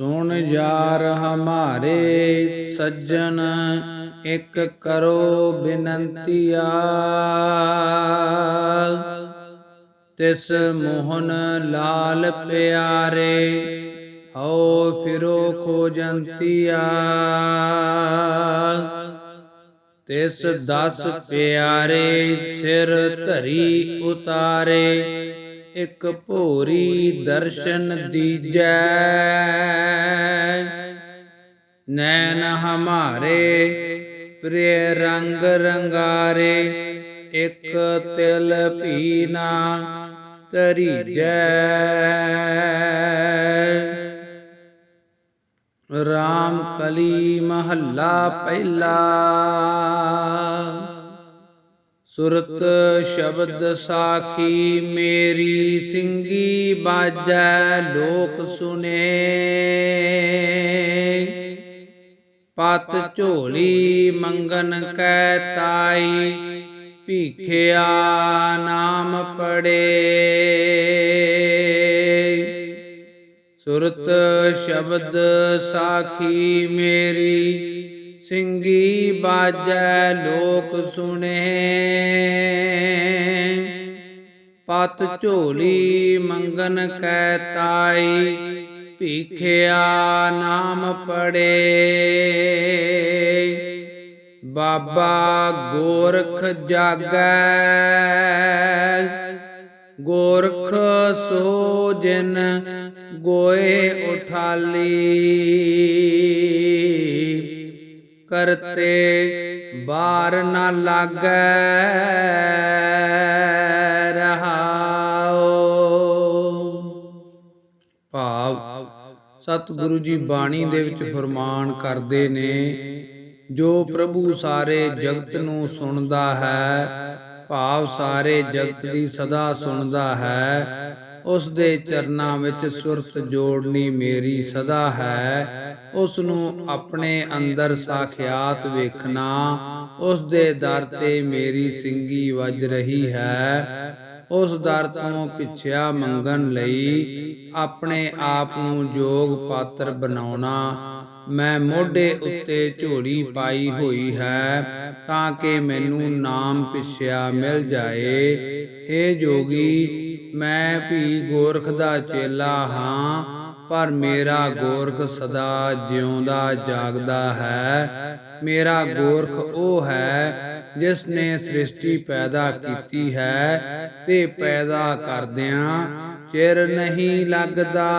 ਸੁਣ ਯਾਰ ਹਮਾਰੇ ਸੱਜਣ, ਇੱਕ ਕਰੋ ਬਿਨੰਤੀਆ ਤਿਸ ਮੋਹਨ ਲਾਲ ਪਿਆਰੇ, ਹਉ ਫਿਰੋ ਖੋਜੰਤੀਆ ਤਿਸ ਦਸ ਪਿਆਰੇ ਸਿਰ ਧਰੀ ਉਤਾਰੇ ਇਕ ਭੋਰੀ ਦਰਸ਼ਨ ਦੀਜੈ। ਨੈਣ ਹਮਾਰੇ ਪ੍ਰਿਯ ਰੰਗ ਰੰਗਾਰੇ, ਇਕ ਤਿਲ ਭੀਨਾ ਤਰੀਜੈ ਰਾਮ ਕਲੀ ਮਹੱਲਾ ਪਹਿਲਾ। ਸੁਰਤ ਸ਼ਬਦ ਸਾਖੀ ਮੇਰੀ ਸਿੰਗੀ ਬਾਜੈ ਲੋਕ ਸੁਨੇ। ਪਤ ਝੋਲੀ ਮੰਗਨ ਕੈ ਤਾਈ, ਭੀਖਿਆ ਨਾਮ ਪੜੇ। ਸੁਰਤ ਸ਼ਬਦ ਸਾਖੀ ਮੇਰੀ ਸਿੰਗੀ ਬਾਜੈ ਲੋਕ ਸੁਣੇ। ਪਤ ਝੋਲੀ ਮੰਗਨ ਕੈ ਤਾਈ, ਭੀਖਿਆ ਨਾਮ ਪੜੇ। ਬਾਬਾ ਗੋਰਖ ਜਾਗੈ, ਗੋਰਖ ਸੋ ਜਿਨ ਗੋਏ ਉਠਾਲੀ। ਕਰਤੇ, ਬਾਰ ਨਾ ਲਾਗੈ ਰਹਾਓ ਭਾਵ, ਸਤਿਗੁਰੂ ਜੀ ਬਾਣੀ ਦੇ ਵਿੱਚ ਫਰਮਾਨ ਕਰਦੇ ਨੇ, ਜੋ ਪ੍ਰਭੂ ਸਾਰੇ ਜਗਤ ਨੂੰ ਸੁਣਦਾ ਹੈ, ਭਾਵ ਸਾਰੇ ਜਗਤ ਦੀ ਸਦਾ ਸੁਣਦਾ ਹੈ ਉਸ ਦੇ ਚਰਨਾਂ ਵਿੱਚ ਸੁਰਤ ਜੋੜਨੀ ਮੇਰੀ ਸਦਾ ਹੈ। ਉਸ ਨੂੰ ਆਪਣੇ ਅੰਦਰ ਸਾਖਿਆਤ ਵੇਖਣਾ ਉਸ ਦੇ ਦਰ ਤੇ ਮੇਰੀ ਸਿੰਗੀ ਵੱਜ ਰਹੀ ਹੈ। ਉਸ ਦਰ ਤੋਂ ਪਿੱਛਿਆ ਮੰਗਣ ਲਈ ਆਪਣੇ ਆਪ ਨੂੰ ਜੋਗ ਪਾਤਰ ਬਣਾਉਣਾ, ਮੈਂ ਮੋਢੇ ਉੱਤੇ ਝੋਲੀ ਪਾਈ ਹੋਈ ਹੈ ਤਾਂ ਕਿ ਮੈਨੂੰ ਨਾਮ ਪਿੱਛਿਆ ਮਿਲ ਜਾਏ। ਏ ਜੋਗੀ ਮੈਂ ਵੀ ਗੋਰਖ ਦਾ ਚੇਲਾ ਹਾਂ, ਪਰ ਮੇਰਾ ਗੋਰਖ ਸਦਾ ਜਿਉਂਦਾ ਜਾਗਦਾ ਹੈ। ਮੇਰਾ ਗੋਰਖ ਉਹ ਹੈ ਜਿਸ ਨੇ ਸ੍ਰਿਸ਼ਟੀ ਪੈਦਾ ਕੀਤੀ ਹੈ ਤੇ ਪੈਦਾ ਕਰਦਿਆਂ ਚਿਰ ਨਹੀਂ ਲੱਗਦਾ।